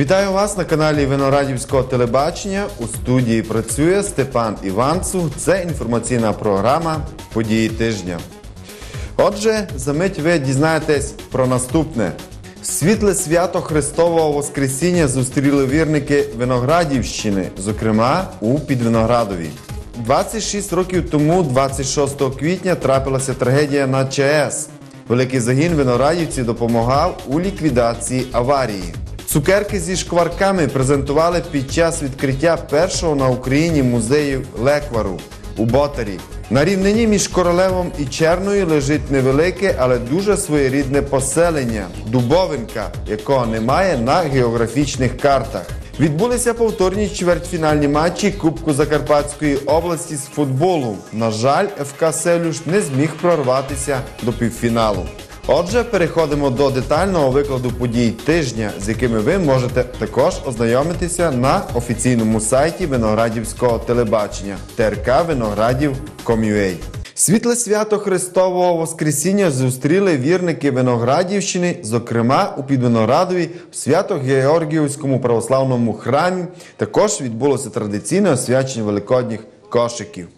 Вітаю вас на каналі Виноградівського телебачення. У студії працює Степан Іванцу. Це інформаційна програма Події тижня. Отже, за мить ви дізнаєтесь про наступне. Світле свято Христового Воскресіння зустріли вірники Виноградівщини, зокрема у Підвиноградові. 26 років тому, 26 квітня, трапилася трагедія на ЧАЕС. Великий загін виноградівці допомагав у ліквідації аварії. Цукерки зі шкварками презентували під час відкриття першого на Україні музею Леквару у Ботарі. На рівнині між королевом і черною лежить невелике, але дуже своєрідне поселення Дубовинка, якого немає на географічних картах. Відбулися повторні чвертьфінальні матчі Кубку Закарпатської області з футболу. На жаль, ФК Селюш не зміг прорватися до півфіналу. Отже, переходимо до детального викладу подій тижня, з якими ви можете також ознайомитися на офіційному сайті Виноградівського телебачення ТРК Виноградів.com.ua. Світле свято Христового Воскресіння зустріли вірники Виноградівщини, зокрема у Підвиноградові в Свято-Георгіївському православному храмі. Також відбулося традиційне освячення великодніх кошиків.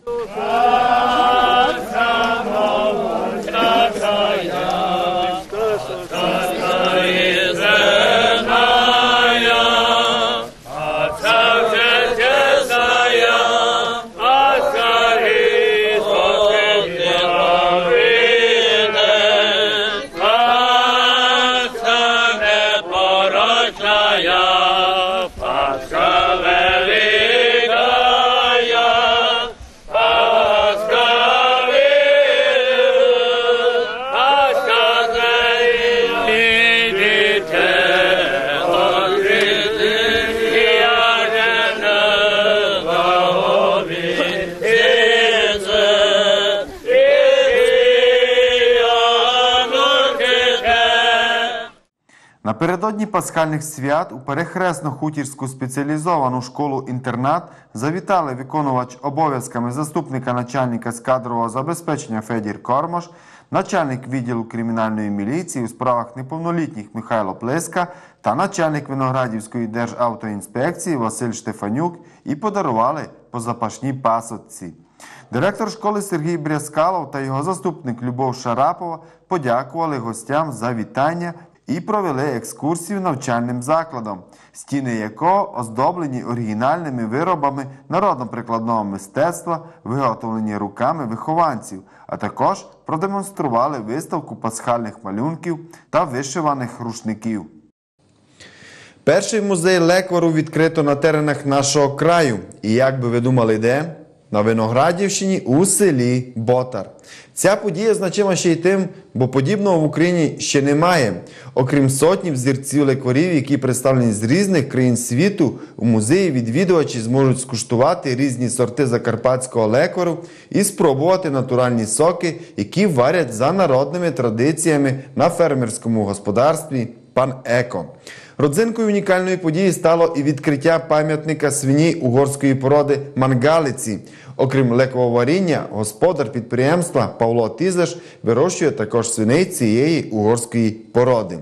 Напередодні пасхальних свят у перехресно-хутірську спеціалізовану школу-інтернат завітали виконувач обов'язками заступника начальника з кадрового забезпечення Федір Кормош, начальник відділу кримінальної міліції у справах неповнолітніх Михайло Плеска та начальник Виноградівської державтоінспекції Василь Штефанюк і подарували по запашній пасочці. Директор школи Сергій Брязкалов та його заступник Любов Шарапова подякували гостям за вітання і провели екскурсію навчальним закладом, стіни якого оздоблені оригінальними виробами народно-прикладного мистецтва, виготовлені руками вихованців, а також продемонстрували виставку пасхальних малюнків та вишиваних рушників. Перший музей Леквару відкрито на теренах нашого краю. І як би ви думали, де? На Виноградівщині у селі Ботар. Ця подія значима ще й тим, бо подібного в Україні ще немає. Окрім сотні взірців лекварів, які представлені з різних країн світу, у музеї відвідувачі зможуть скуштувати різні сорти закарпатського леквару і спробувати натуральні соки, які варять за народними традиціями на фермерському господарстві Пан Еко. Родзинкою унікальної події стало і відкриття пам'ятника свині угорської породи мангалиці. Окрім лековаріння, господар підприємства Павло Тізеш вирощує також свиней цієї угорської породи.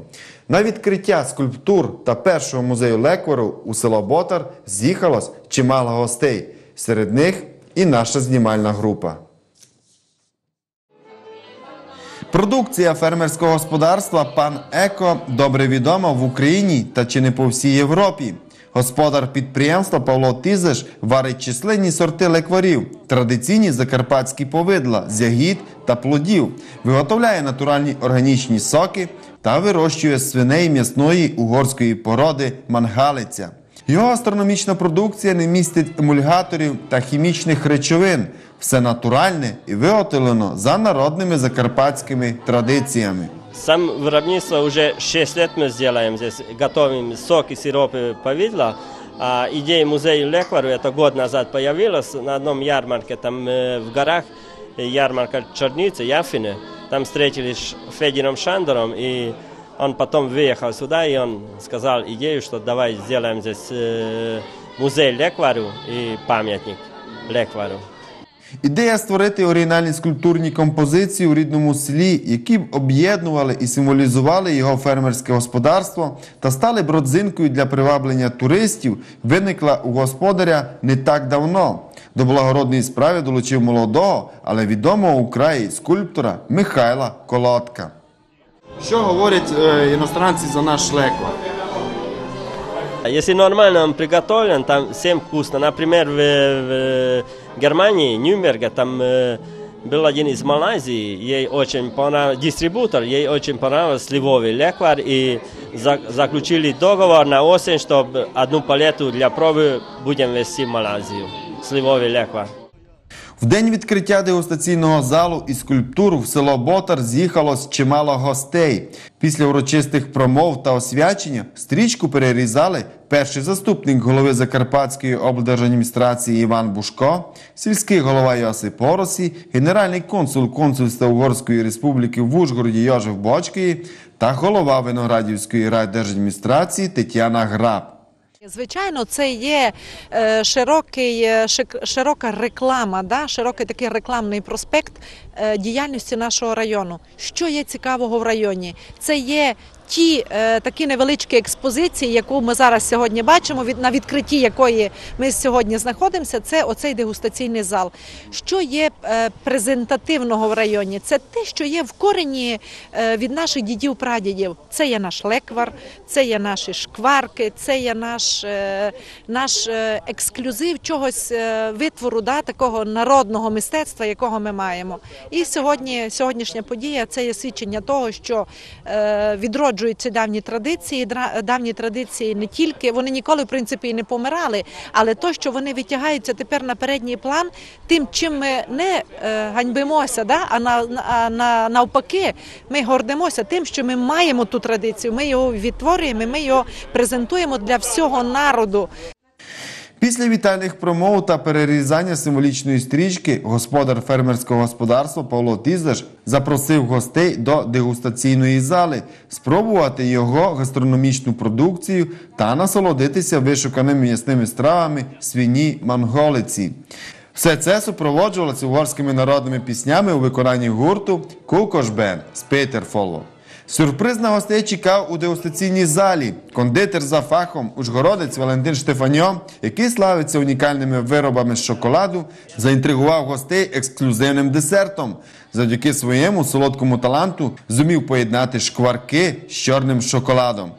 На відкриття скульптур та першого музею леквару у село Ботар з'їхалось чимало гостей. Серед них і наша знімальна група. Продукція фермерського господарства пан Еко добре відома в Україні та чи не по всій Європі. Господар підприємства Павло Тізеш варить численні сорти лекварів, традиційні закарпатські повидла з ягід та плодів, виготовляє натуральні органічні соки та вирощує свиней м'ясної угорської породи мангалиця. Його астрономічна продукція не містить емульгаторів та хімічних речовин Все натуральне і виготовлено за народними закарпатськими традиціями. Сам виробництво уже 6 лет мы сделаем здесь, готовим сок и сиропы повидла. А идея музея Леквару это год назад появилась на одном ярмарке там э, в горах, э, ярмарка Черницы, Яфины. Там встретились с Федином Шандером, и он потом выехал сюда, и он сказал идею, что давай сделаем здесь э, музей Леквару и памятник Леквару. Ідея створити оригінальні скульптурні композиції у рідному селі, які б об'єднували і символізували його фермерське господарство та стали б родзинкою для приваблення туристів, виникла у господаря не так давно. До благородної справи долучив молодого, але відомого у краї скульптора Михайла Колодка. Що говорять е, іностранці за наш леквар? А Если нормально он приготовлен, там всем вкусно. Например, в, в Германии, Нюрнберге, там э, был один из Малайзии, ей очень понравился, дистрибутор, ей очень понравился сливовый леквар, и за- заключили договор на осень, чтобы одну палету для пробы будем вести в Малайзию. Сливовый леквар. В день відкриття дегустаційного залу і скульптур в село Ботар з'їхалось чимало гостей. Після урочистих промов та освячення стрічку перерізали перший заступник голови Закарпатської облдержадміністрації Іван Бушко, сільський голова Йосип Поросі, генеральний консул консульства Угорської республіки в Ужгороді Йожев Бочкії та голова Виноградівської райдержадміністрації Тетяна Граб. Звичайно, це є е, широкий, е, широка реклама, да? широкий такий рекламний проспект діяльності нашого району. Що є цікавого в районі? Це є ті е, такі невеличкі експозиції, яку ми зараз сьогодні бачимо, від, на відкритті якої ми сьогодні знаходимося, це оцей дегустаційний зал. Що є е, презентативного в районі? Це те, що є в корені е, від наших дідів прадідів. Це є наш леквар, це є наші шкварки, це є наш, е, наш е, ексклюзив чогось е, витвору, да, такого народного мистецтва, якого ми маємо. І сьогодні сьогоднішня подія це є свідчення того, що е, відроджуються давні традиції. Давні традиції не тільки вони ніколи в принципі і не помирали, але то, що вони витягаються тепер на передній план, тим, чим ми не е, ганьбимося, да, а на, на навпаки, ми гордимося тим, що ми маємо ту традицію. Ми його відтворюємо, ми його презентуємо для всього народу. Після вітальних промов та перерізання символічної стрічки господар фермерського господарства Павло Тіздаш запросив гостей до дегустаційної зали спробувати його гастрономічну продукцію та насолодитися вишуканими м'ясними стравами свині манголиці. Все це супроводжувалося угорськими народними піснями у виконанні гурту Кукошбен з Петерфолу. Сюрприз на гостей чекав у дегустаційній залі. Кондитер за фахом Ужгородець Валентин Штефаньо, який славиться унікальними виробами з шоколаду, заінтригував гостей ексклюзивним десертом. Завдяки своєму солодкому таланту зумів поєднати шкварки з чорним шоколадом.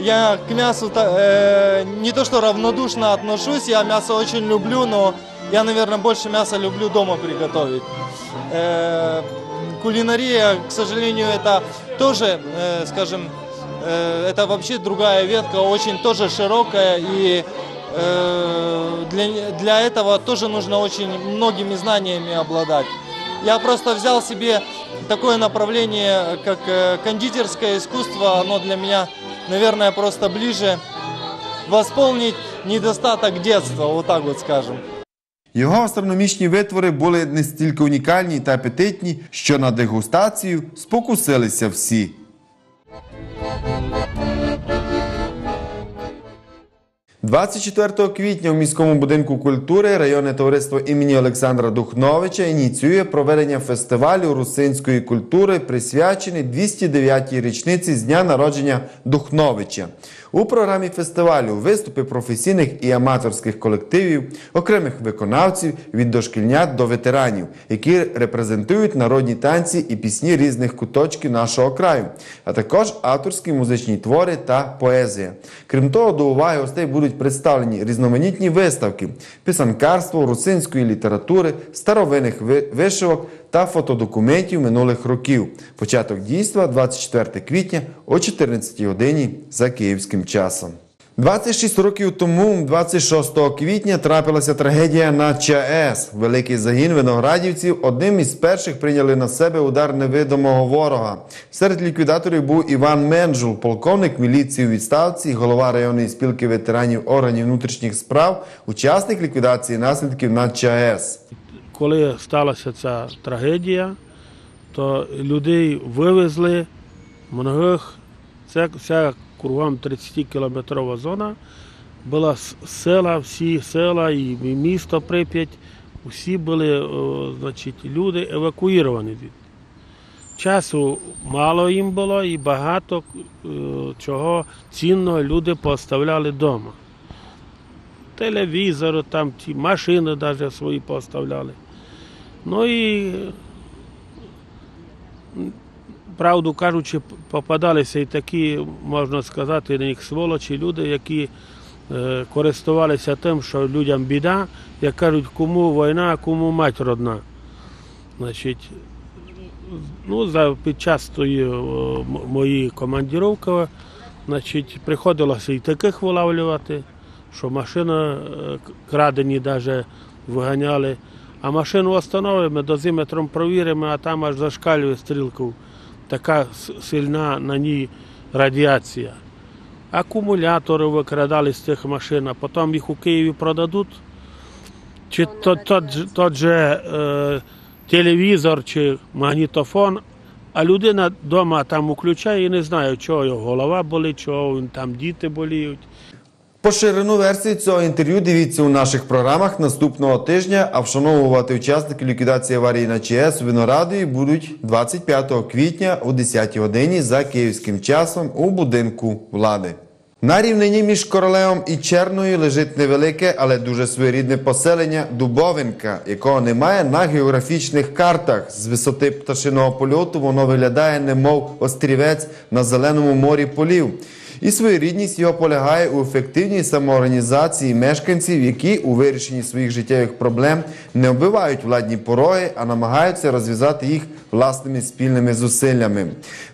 Я к мясу та- э, не то что равнодушно отношусь, я мясо очень люблю, но я, наверное, больше мяса люблю дома приготовить. Э, кулинария, к сожалению, это тоже, э, скажем, э, это вообще другая ветка, очень тоже широкая, и э, для, для этого тоже нужно очень многими знаниями обладать. Я просто взял себе такое направление, как э, кондитерское искусство, оно для меня, наверное, просто ближе восполнить недостаток детства, вот так вот скажем. Його астрономічні витвори були настільки унікальні та апетитні, що на дегустацію спокусилися всі. «24 квітня в міському будинку культури районне товариство імені Олександра Духновича ініціює проведення фестивалю русинської культури, присвячений 209-й річниці з дня народження Духновича. У програмі фестивалю виступи професійних і аматорських колективів, окремих виконавців від дошкільнят до ветеранів, які репрезентують народні танці і пісні різних куточків нашого краю, а також авторські музичні твори та поезія. Крім того, до уваги гостей будуть представлені різноманітні виставки, писанкарство, русинської літератури, старовинних ви- вишивок та фотодокументів минулих років. Початок дійства 24 квітня о 14 годині за київським часом. 26 років тому, 26 квітня, трапилася трагедія на ЧАЕС. Великий загін виноградівців одним із перших прийняли на себе удар невидимого ворога. Серед ліквідаторів був Іван Менжул, полковник міліції у відставці, голова районної спілки ветеранів органів внутрішніх справ, учасник ліквідації наслідків на ЧАЕС. коли сталася ця трагедія, то людей вивезли многих. Це вся кругом 30-кілометрова зона. Була села, всі села і місто Прип'ять Усі були значить, люди евакуїровані. Часу мало їм було і багато е, чого цінного люди поставляли вдома. Телевізор, там ті машини навіть свої поставляли. Ну і правду кажучи, попадалися і такі, можна сказати, на них сволочі люди, які е, користувалися тим, що людям біда, як кажуть, кому війна, а кому мать родна. Значить, ну, за, під час тої моєї командировки, значить, приходилося і таких вилавлювати, що машини е, крадені навіть виганяли. А машину встановимо, дозиметром провіримо, а там аж зашкалює стрілку. Така сильна на ній радіація. Акумулятори викрадали з цих машин, а потім їх у Києві продадуть. Чи то, тот, тот же е, телевізор чи магнітофон, а людина вдома там включає і не знає, чого його голова болить, чого там діти боліють. Поширену версію цього інтерв'ю дивіться у наших програмах наступного тижня, а вшановувати учасників ліквідації аварії на ЧАЕС у Виноградові будуть 25 квітня о 10 годині за київським часом у будинку влади. На рівнині між Королевом і Черною лежить невелике, але дуже своєрідне поселення Дубовинка, якого немає на географічних картах. З висоти пташиного польоту воно виглядає немов острівець на зеленому морі полів. І своєрідність його полягає у ефективній самоорганізації мешканців, які у вирішенні своїх життєвих проблем не оббивають владні пороги, а намагаються розв'язати їх власними спільними зусиллями.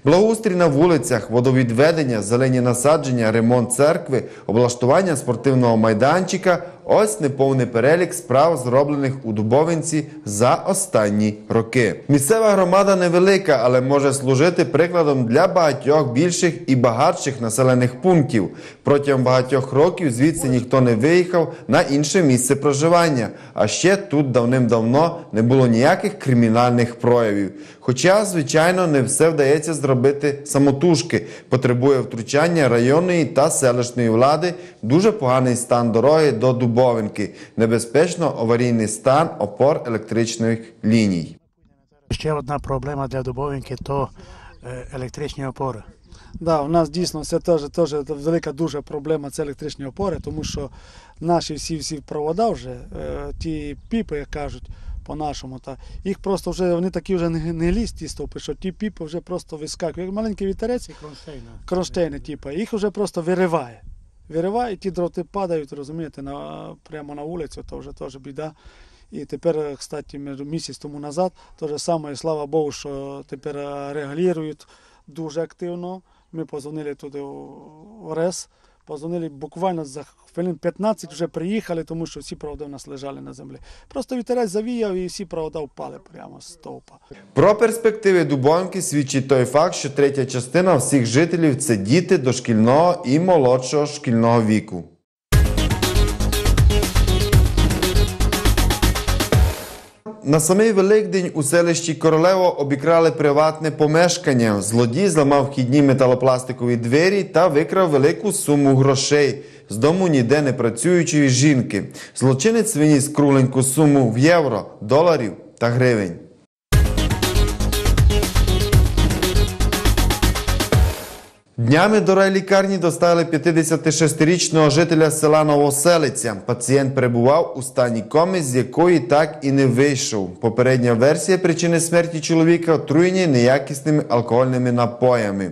Благоустрій на вулицях, водовідведення, зелені насадження, ремонт церкви, облаштування спортивного майданчика ось неповний перелік справ, зроблених у Дубовинці за останні роки. Місцева громада невелика, але може служити прикладом для багатьох більших і багатших населених пунктів. Протягом багатьох років звідси ніхто не виїхав на інше місце проживання. А ще тут давним-давно не було ніяких кримінальних проявів. Хоча, звичайно, не все вдається зробити самотужки. Потребує втручання районної та селищної влади, дуже поганий стан дороги до Дубовинки, небезпечно аварійний стан опор електричних ліній. Ще одна проблема для Дубовинки то е, електричні опори. Да, у нас дійсно це теж, теж велика дуже проблема це електричні опори, тому що наші всі всі провода вже, е, ті піпи, як кажуть по-нашому, та їх просто вже вони такі вже не, не лізь, ті стовпи, що ті піпи вже просто вискакують. Як маленький вітерець, кронштейни, типу, їх вже просто вириває. Вириває, ті дроти падають, розумієте, на, прямо на вулицю, то вже теж біда. І тепер, кстати, місяць тому назад, то же саме, і слава Богу, що тепер регулюють дуже активно. Ми позвонили туди в РЕС, позвонили буквально за хвилин 15 вже приїхали, тому що всі проводи в нас лежали на землі. Просто вітерець завіяв і всі провода впали прямо з стовпа. Про перспективи Дубонки свідчить той факт, що третя частина всіх жителів це діти дошкільного і молодшого шкільного віку. На самий Великдень у селищі Королево обікрали приватне помешкання. Злодій зламав вхідні металопластикові двері та викрав велику суму грошей з дому ніде не працюючої жінки. Злочинець виніс кругленьку суму в євро, доларів та гривень. Днями до райлікарні доставили 56-річного жителя села Новоселиця. Пацієнт перебував у стані коми, з якої так і не вийшов. Попередня версія причини смерті чоловіка отруєння неякісними алкогольними напоями.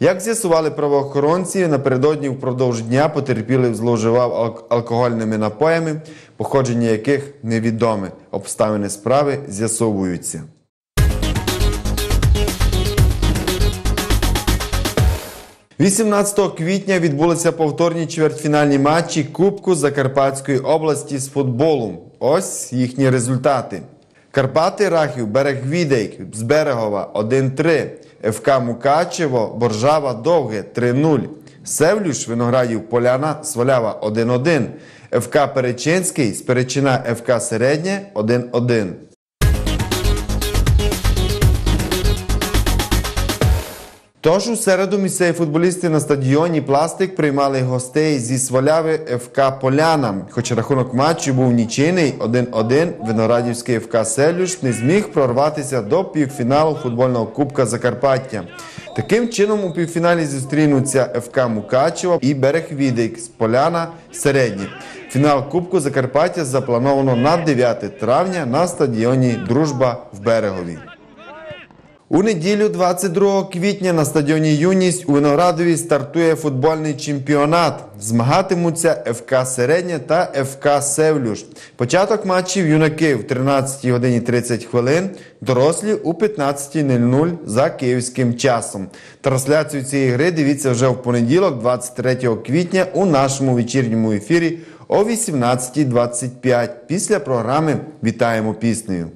Як з'ясували правоохоронці, напередодні впродовж дня потерпілий зловживав алк- алкогольними напоями, походження яких невідоме. Обставини справи з'ясовуються. 18 квітня відбулися повторні чвертьфінальні матчі Кубку Закарпатської області з футболу. Ось їхні результати. Карпати Рахів, Берег Відейк, з Берегова 1-3, ФК Мукачево, Боржава Довге 3-0, Севлюш, Виноградів, Поляна, Свалява 1-1, ФК Перечинський, з Перечина ФК Середнє 1-1. Тож у середу місцеві футболісти на стадіоні Пластик приймали гостей зі Сваляви ФК Поляна. Хоч рахунок матчу був нічийний 1-1, Виноградівський ФК Селюш не зміг прорватися до півфіналу футбольного Кубка Закарпаття. Таким чином у півфіналі зустрінуться ФК Мукачево і Берег Відик з Поляна Середні. Фінал Кубку Закарпаття заплановано на 9 травня на стадіоні Дружба в Берегові. У неділю 22 квітня на стадіоні Юність у Виноградові стартує футбольний чемпіонат. Змагатимуться ФК Середня та ФК Севлюш. Початок матчів юнаки в 13 годині 30 хвилин, дорослі у 15.00 за київським часом. Трансляцію цієї гри дивіться вже в понеділок, 23 квітня, у нашому вечірньому ефірі о 18.25 після програми Вітаємо піснею.